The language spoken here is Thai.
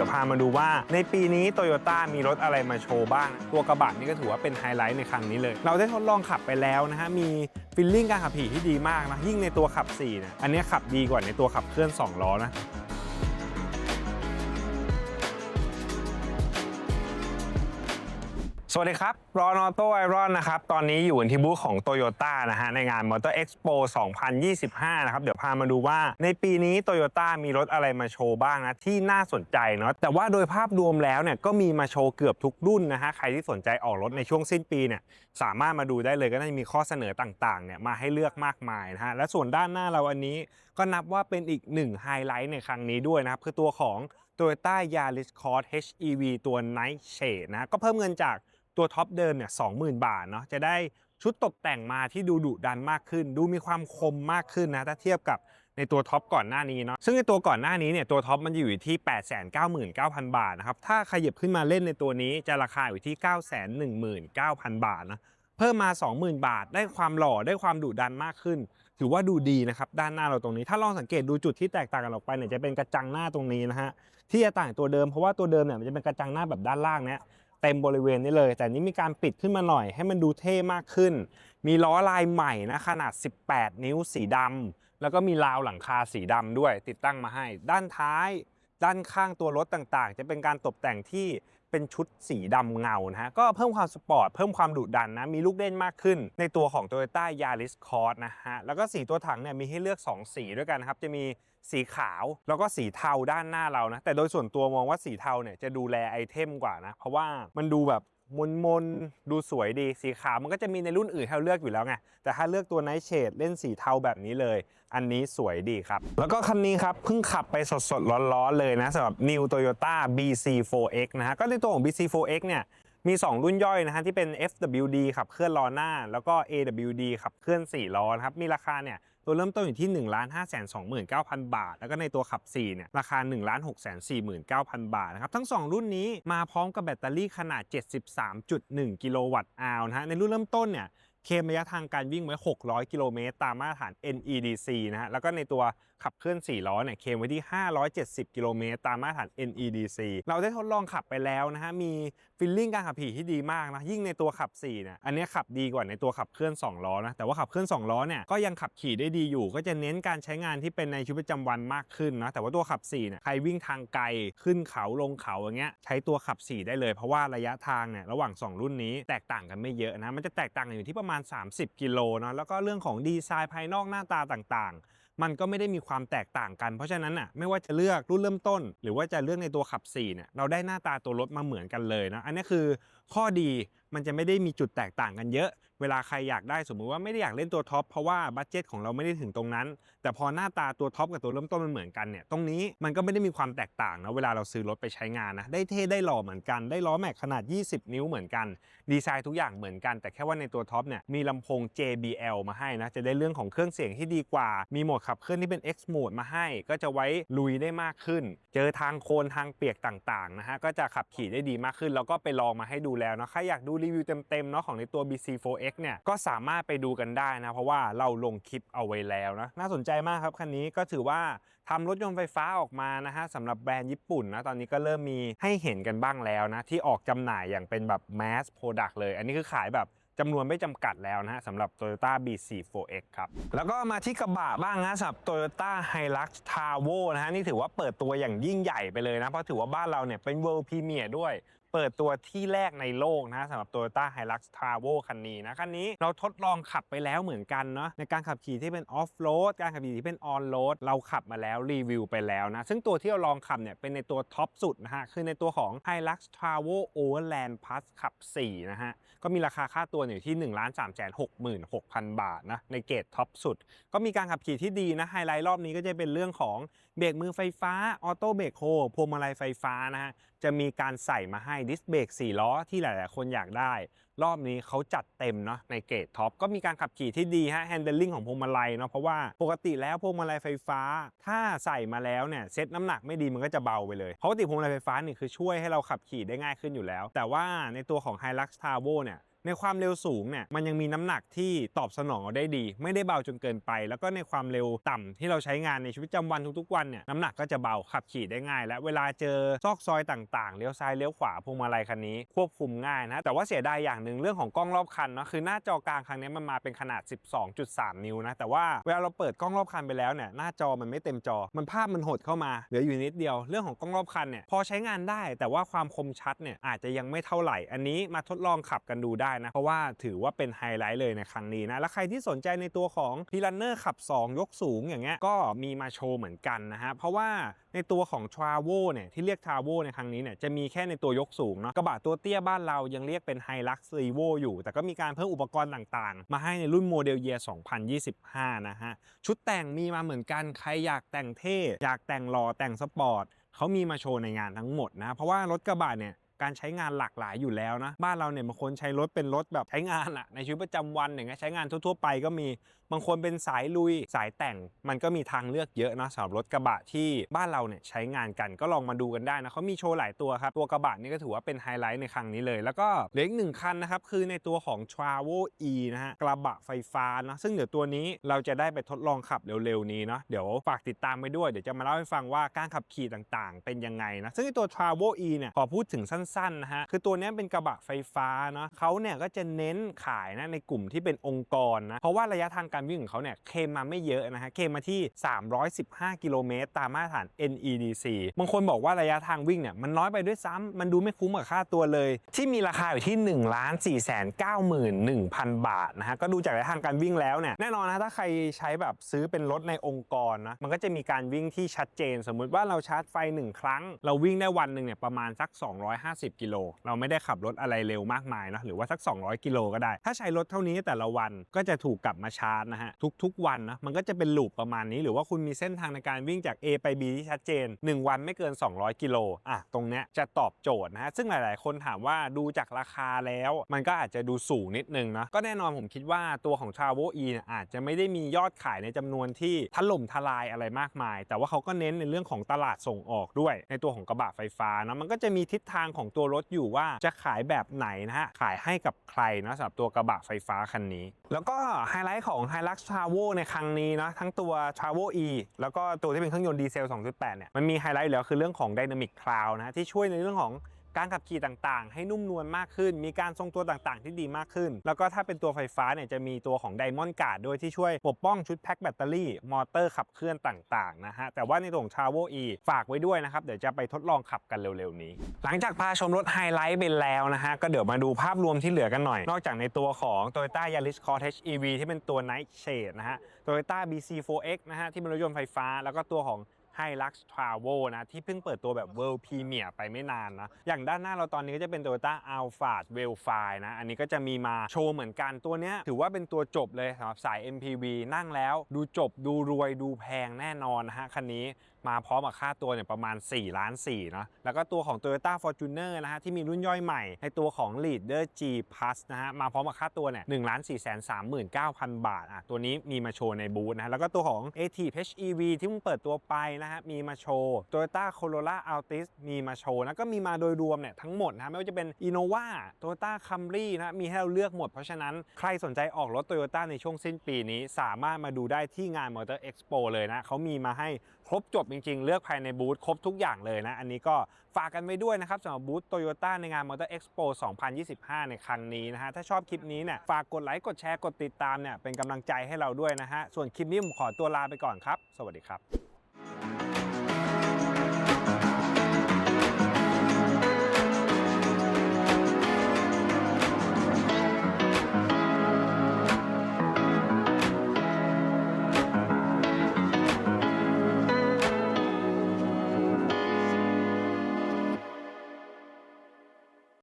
ดี๋ยวพามาดูว่าในปีนี้โตโยต้ามีรถอะไรมาโชว์บ้าง ตัวกระบะนี่ก็ถือว่าเป็นไฮไลท์ในครั้งนี้เลย เราได้ทดลองขับไปแล้วนะฮะ มีฟิลลิ่งการขับขี่ที่ดีมากนะ ยิ่งในตัวขับ4เนี่ยอันนี้ขับดีกว่าในตัวขับเคลื่อน 2 ล้อนะ สวัสดีครับ รอนอโต้ไอรอนนะครับ ตอนนี้อยู่ที่บูธของ Toyota นะฮะ ในงาน Motor Expo 2025 นะครับ เดี๋ยวพามาดูว่าในปีนี้ Toyota มีรถอะไรมาโชว์บ้างนะ ที่น่าสนใจเนาะ แต่ว่าโดยภาพรวมแล้วเนี่ย ก็มีมาโชว์เกือบทุกรุ่นนะฮะ ใครที่สนใจออกรถในช่วงสิ้นปีเนี่ย สามารถมาดูได้เลยก็น่าจะมีข้อเสนอต่างๆ เนี่ย มาให้เลือกมากมายนะฮะ และส่วนด้านหน้าเราอันนี้ ก็นับว่าเป็นอีกหนึ่งไฮไลท์ในครั้งนี้ด้วยนะครับ คือตัวของ Toyota Yaris Cross HEV ตัว Night Shade นะ ก็เพิ่มเงินจาก ตัวท็อปเดิมเนี่ย20,000บาทเนาะจะได้ชุดตกแต่งมาที่ดูดุดันมากขึ้น ดูมีความคมมากขึ้นนะถ้าเทียบกับในตัวท็อปก่อนหน้านี้เนาะซึ่งในตัวก่อนหน้านี้เนี่ยตัวท็อปมันจะอยู่ที่ 899,000 บาทนะครับถ้าขยับขึ้นมาเล่นในตัวนี้จะราคาอยู่ที่ 919,000 บาทนะเพิ่มมา 20,000 บาท ได้ความหล่อได้ความดุดันมากขึ้น ถือว่าดูดีนะครับด้านหน้าเราตรงนี้ ถ้าลองสังเกตดูจุดที่แตกต่างกันออกไปเนี่ยจะเป็นกระจังหน้าตรงนี้นะฮะที่จะต่างตัวเดิมเพราะว่าตัวเดิมเนี่ยมันจะเป็นกระจังหน้าแบบด้านล่างเนี้ย เต็มบริเวณนี้เลย แต่นี้มีการปิดขึ้นมาหน่อยให้มันดูเท่มากขึ้น มีล้อลายใหม่นะขนาด 18 นิ้วสีดำแล้วก็มีราวหลังคาสีดำด้วยติดตั้งมาให้ ด้านท้าย ด้านข้างตัวรถต่างๆ จะเป็นการตกแต่งที่เป็นชุดสีดำเงานะฮะก็เพิ่มความสปอร์ตเพิ่มความดุดันนะ มีลูกเล่นมากขึ้น ในตัวของ Toyota Yaris Cross นะฮะ แล้วก็สีตัวถังเนี่ยมีให้เลือก 2 สีด้วยกันครับ จะมีสีขาวแล้วก็สีเทาด้านหน้าเรานะ แต่โดยส่วนตัวมองว่าสีเทาเนี่ยจะดูแลไอเทมกว่านะ เพราะว่ามันดูแบบ มนมนดูสวยดีสีขาวมันก็จะมีในรุ่นอื่นให้เลือกอยู่แล้วไง แต่ถ้าเลือกตัว Night Shade เล่นสีเทาแบบนี้เลย อันนี้สวยดีครับ แล้วก็คันนี้ครับ เพิ่งขับไปสดๆ ร้อนๆ เลยนะสำหรับ New Toyota BC4X นะฮะ ก็ในตัวของ BC4X เนี่ยมี 2 รุ่นย่อยนะฮะที่เป็น FWD ขับเคลื่อนล้อหน้า แล้วก็ AWD ขับเคลื่อน4ล้อนะครับมีราคาเนี่ย ตัวเริ่มต้นอยู่ที่ 1 5 2 9 0 0 0 บาท แล้วก็ในตัวขับ4เนี่ยราคา 1 6 4 9 0 0 0 บาทนะครับทั้ง 2 รุ่นนี้มาพร้อมกับแบตเตอรี่ขนาด 73.1 กิโลวัตต์อาวนะฮะในรุ่นเริ่มต้นเนี่ย เคมระยะทางการวิ่งไว้ 600 กิโลเมตร ตามมาตรฐาน NEDC นะฮะ แล้วก็ในตัวขับเคลื่อน 4 ล้อเนี่ย เคมไว้ที่ 570 กิโลเมตร ตามมาตรฐาน NEDC เราได้ทดลองขับไปแล้วนะฮะ มีฟิลลิ่งการขับขี่ที่ดีมากนะ ยิ่งในตัวขับ4เนี่ย อันนี้ขับดีกว่าในตัวขับเคลื่อน 2 ล้อนะ แต่ว่าขับเคลื่อน 2 ล้อเนี่ย ก็ยังขับขี่ได้ดีอยู่ ก็จะเน้นการใช้งานที่เป็นในชีวิตประจำวันมากขึ้นนะ แต่ว่าตัวขับ4เนี่ยใครวิ่งทางไกล ขึ้นเขาลงเขาอย่างเงี้ย ใช้ตัวขับ4ได้เลย เพราะว่าระยะทางเนี่ยระหว่าง 2 รุ่นนี้แตกต่างกันไม่เยอะนะ มันจะแตกต่างกันอยู่ที่ประมาณมาณ 30 กิโลเนาะแล้วก็เรื่องของดีไซน์ภายนอกหน้าตาต่างๆ มันก็ไม่ได้มีความแตกต่างกัน เพราะฉะนั้นอะไม่ว่าจะเลือกรุ่นเริ่มต้น หรือว่าจะเลือกในตัวขับ4เนี่ยเราได้หน้าตาตัวรถมาเหมือนกันเลยนะอันนี้คือข้อดีมันจะไม่ได้มีจุดแตกต่างกันเยอะ เวลาใครอยากได้สมมุติว่าไม่ได้อยากเล่นตัวท็อปเพราะว่าบัตเจตของเราไม่ได้ถึงตรงนั้น แต่พอหน้าตาตัวท็อปกับตัวเริ่มต้นมันเหมือนกันเนี่ยตรงนี้มันก็ไม่ได้มีความแตกต่างนะเวลาเราซื้อรถไปใช้งานนะได้เท่ได้หล่อเหมือนกันได้ล้อแม็กขนาด 20 นิ้วเหมือนกัน ดีไซน์ทุกอย่างเหมือนกัน แต่แค่ว่าในตัวท็อปเนี่ยมีลำโพง JBL มาให้นะจะได้เรื่องของเครื่องเสียงที่ดีกว่า มีโหมดขับเคลื่อนที่เป็น X Mode มาให้ ก็จะไว้ลุยได้มากขึ้น เจอทางโคนทางเปียกต่างๆนะฮะก็จะขับขี่ได้ดีมากขึ้น แล้วก็ไปลองมาให้ดูแล้วนะใครอยากดูรีวิวเต็มๆเนาะของในตัว BC4X เนี่ยก็สามารถไปดูกันได้นะ เพราะว่าเราลงคลิปเอาไว้แล้วนะ น่าสนใจมากครับคันนี้ก็ถือว่าทำรถยนต์ไฟฟ้าออกมานะฮะสำหรับแบรนด์ญี่ปุ่นนะตอนนี้ก็เริ่มมีให้เห็นกันบ้างแล้วนะ ที่ออกจำหน่ายอย่างเป็นแบบ mass product เลย อันนี้คือขายแบบจำนวนไม่จำกัดแล้วนะฮะสำหรับ Toyota BC4X ครับ แล้วก็มาที่กระบะบ้างนะสำหรับ Toyota Hilux Tavo นะฮะนี่ถือว่าเปิดตัวอย่างยิ่งใหญ่ไปเลยนะ เพราะถือว่าบ้านเราเนี่ยเป็น World Premier ด้วย เปิดตัวที่แรกในโลกนะสำหรับ Toyota Hilux Travo คันนี้นะ คันนี้เราทดลองขับไปแล้วเหมือนกันเนาะในการขับขี่ที่เป็นออฟโรดการขับขี่ที่เป็นออนโรดเราขับมาแล้วรีวิวไปแล้วนะ ซึ่งตัวที่เราลองขับเนี่ยเป็นในตัวท็อปสุดนะฮะ คือในตัวของ Hilux Travo Overland Plus ขับ 4 นะฮะ ก็มีราคาค่าตัวอยู่ที่ 1 3 6 6 0 0 0 บาทนะในเกรดท็อปสุด ก็มีการขับขี่ที่ดีนะไฮไลท์รอบนี้ก็จะเป็นเรื่องของ เบรกมือไฟฟ้าออโต้เบรกโฮพวงมาลัยไฟฟ้านะฮะจะมีการใส่มาให้ดิสเบรก4ล้อที่หลายๆ คนอยากได้ รอบนี้เขาจัดเต็มเนาะในเกรดท็อปก็มีการขับขี่ที่ดีฮะแฮนเดิลลิ่งของพวงมาลัยเนาะเพราะว่าปกติแล้วพวงมาลัยไฟฟ้า ถ้าใส่มาแล้วเนี่ยเซ็ตน้ำหนักไม่ดีมันก็จะเบาไปเลยปกติพวงมาลัยไฟฟ้านี่คือช่วยให้เราขับขี่ได้ง่ายขึ้นอยู่แล้ว แต่ว่าในตัวของ Hilux Travo เนี่ย ในความเร็วสูงเนี่ยมันยังมีน้ำหนักที่ตอบสนองได้ดี ไม่ได้เบาจนเกินไป แล้วก็ในความเร็วต่ำที่เราใช้งานในชีวิตประจำวันทุกๆวันเนี่ยน้ำหนักก็จะเบาขับขี่ได้ง่าย และเวลาเจอซอกซอยต่างๆเลี้ยวซ้ายเลี้ยวขวาพวงมาลัยคันนี้ควบคุมง่ายนะแต่ว่าเสียดายอย่างหนึ่งเรื่องของกล้องรอบคันเนาะคือหน้าจอกลางครั้งนี้มันมาเป็นขนาด 12.3 นิ้วนะแต่ว่าเวลาเราเปิดกล้องรอบคันไปแล้วเนี่ยหน้าจอมันไม่เต็มจอ มันภาพมันหดเข้ามาเหลืออยู่นิดเดียวเรื่องของกล้องรอบคันเนี่ยพอใช้งานได้ แต่ว่าความคมชัดเนี่ยอาจจะยังไม่เท่าไหร่ อันนี้มาทดลองขับกันดูได้นะ เพราะว่าถือว่าเป็นไฮไลท์เลยในครั้งนี้นะ และใครที่สนใจในตัวของพีลันเนอร์ขับ 2 ยกสูงอย่างเงี้ยก็มีมาโชว์เหมือนกันนะฮะ เพราะว่าในตัวของ t r a v o เนี่ยที่เรียก t r a v o ในครั้งนี้เนี่ยจะมีแค่ในตัวยกสูงเนาะกระบะตัวเตี้ยบ้านเรายังเรียกเป็น Hilux Revo อยู่ แต่ก็มีการเพิ่มอุปกรณ์ต่างๆ มาให้ในรุ่นโมเดลเยียร์2025 นะฮะ ชุดแต่งมีมาเหมือนกันใครอยากแต่งเท่อยากแต่งหล่อแต่งสปอร์ตเขามีมาโชว์ในงานทั้งหมดนะ เพราะว่ารถกระบะเนี่ย การใช้งานหลากหลายอยู่แล้วนะ บ้านเราเนี่ยบางคนใช้รถเป็นรถแบบใช้งานอะในชีวิตประจำวันอย่างเงี้ยใช้งานทั่วๆไปก็มีบางคนเป็นสายลุยสายแต่งมันก็มีทางเลือกเยอะนะสำหรับรถกระบะที่บ้านเราเนี่ยใช้งานกันก็ลองมาดูกันได้นะเขามีโชว์หลายตัวครับ ตัวกระบะนี่ก็ถือว่าเป็นไฮไลท์ในครั้งนี้เลย แล้วก็เหลืออีกหนึ่งคันนะครับคือในตัวของ t r a v o E นะฮะกระบะไฟฟ้านะซึ่งเดี๋ยวตัวนี้เราจะได้ไปทดลองขับเร็วๆนี้เนาะเดี๋ยวฝากติดตามไปด้วยเดี๋ยวจะมาเล่าให้ฟังว่าการขับขี่ต่างๆ เป็นยังไงนะซึ่งตัว t r a v o E เนี่ยขอพูดถึงสั้นๆนะฮะคือตัวนี้เป็นกระบะไฟฟ้าเนาะเขาเนี่ยก็จะเน้นขายนะในกลุ่มที่เป็นองค์กรนะเพราะว่าระยะทางการวิ่งของเขาเนี่ยเคมมาไม่เยอะนะฮะเคมมาที่ 315 กิโลเมตรตามมาตรฐาน NEDC บางคนบอกว่าระยะทางวิ่งเนี่ยมันน้อยไปด้วยซ้ำมันดูไม่คุ้มกับค่าตัวเลย ที่มีราคาอยู่ที่ 1 4 9 1 0 0 0 บาทนะฮะก็ดูจากระยะทางการวิ่งแล้วเนี่ยแน่นอนนะถ้าใครใช้แบบซื้อเป็นรถในองค์กรนะมันก็จะมีการวิ่งที่ชัดเจน สมมุติว่าเราชาร์จไฟ 1 ครั้ง เราวิ่งได้วันหนึ่งเนี่ยประมาณสัก 250กิโล เราไม่ได้ขับรถอะไรเร็วมากมายนะหรือว่าสัก 200 กิโลก็ได้ ถ้าใช้รถเท่านี้แต่ละวันก็จะถูกกลับมาชาร์จนะฮะทุกๆวันนะมันก็จะเป็นลูปประมาณนี้ หรือว่าคุณมีเส้นทางในการวิ่งจาก A ไป B ที่ชัดเจน 1 วันไม่เกิน 200 กิโลอะตรงเนี้ยจะตอบโจทย์นะฮะซึ่งหลาย ๆ คนถามว่าดูจากราคาแล้ว มันก็อาจจะดูสูงนิดนึงนะก็แน่นอนผมคิดว่าตัวของ t r a v o E เนี่ยอาจจะไม่ได้มียอดขายในจำนวนที่ถล่มทลายอะไรมากมาย แต่ว่าเขาก็เน้นในเรื่องของตลาดส่งออกด้วย ในตัวของกระบะไฟฟ้านะมันก็จะมีทิศทางของตัวรถอยู่ว่าจะขายแบบไหนนะฮะ ขายให้กับใครนะสำหรับตัวกระบะไฟฟ้าคันนี้ แล้วก็ไฮไลท์ของ Hilux t r a v o ในครั้งนี้นะทั้งตัว t r a v o E แล้วก็ตัวที่เป็นเครื่องยนต์ดีเซล 2.8 เนี่ยมันมีไฮไลท์อยู่แล้วคือเรื่องของ Dynamic Cloud นะฮะที่ช่วยในเรื่องของ การขับขี่ต่างๆ ให้นุ่มนวลมากขึ้น มีการทรงตัวต่างๆ ที่ดีมากขึ้น แล้วก็ถ้าเป็นตัวไฟฟ้าเนี่ยจะมีตัวของ Diamond Guard ด้วยที่ช่วยปกป้องชุดแพ็คแบตเตอรี่ มอเตอร์ขับเคลื่อนต่างๆนะฮะแต่ว่าในตัวของ t r a v o E ฝากไว้ด้วยนะครับเดี๋ยวจะไปทดลองขับกันเร็วๆนี้ หลังจากพาชมรถไฮไลท์ไปแล้วนะฮะก็เดี๋ยวมาดูภาพรวมที่เหลือกันหน่อย นอกจากในตัวของ Toyota Yaris Cross HEV ที่เป็นตัว Night Shade นะฮะ Toyota BC4X นะฮะที่เป็นรถยนต์ไฟฟ้า แล้วก็ตัวของ Hilux Travel นะ ที่เพิ่งเปิดตัวแบบ World Premier ไปไม่นานนะ อย่างด้านหน้าเราตอนนี้ก็จะเป็น Toyota Alphard w e l f i นะ อันนี้ก็จะมีมาโชว์เหมือนกันตัวเนี้ยถือว่าเป็นตัวจบเลยสำหรับสาย MPV นั่งแล้ว ดูจบดูรวยดูแพงแน่นอนนะฮะคันนี้มาพร้อมกับค่าตัวเนี่ยประมาณ 4 ล้าน4นะแล้วก็ตัวของ Toyota Fortuner นะฮะที่มีรุ่นย่อยใหม่ ในตัวของ Leader G Plus นะฮะมาพร้อมกับค่าตัวเนี่ย1ล้าน4 3 9 0 0 0บาทอะตัวนี้มีมาโชว์ในบูธนะฮะแล้วก็ตัวของ AT HEV ที่เพิ่งเปิดตัวไปนะฮะมีมาโชว์ Toyota Corolla Altis มีมาโชว์นะก็มีมาโดยรวมเนี่ยทั้งหมดนะะไม่ว่าจะเป็น Innova Toyota Camry นะมีให้เราเลือกหมด เพราะฉะนั้นใครสนใจออกรถ Toyota ในช่วงสิ้นปีนี้ สามารถมาดูได้ที่งาน Motor Expo เลยนะเขามีมาให้ครบจบจริงๆ เลือกภายในบูธครบทุกอย่างเลยนะ อันนี้ก็ฝากกันไว้ด้วยนะครับสำหรับบูธโตโยต้าในงานมอเตอร์เอ็กซ์โป2025 ในครั้งนี้นะฮะ ถ้าชอบคลิปนี้เนี่ยฝากกดไลค์ กดแชร์ กดติดตามเนี่ยเป็นกำลังใจให้เราด้วยนะฮะ ส่วนคลิปนี้ผมขอตัวลาไปก่อนครับ สวัสดีครับ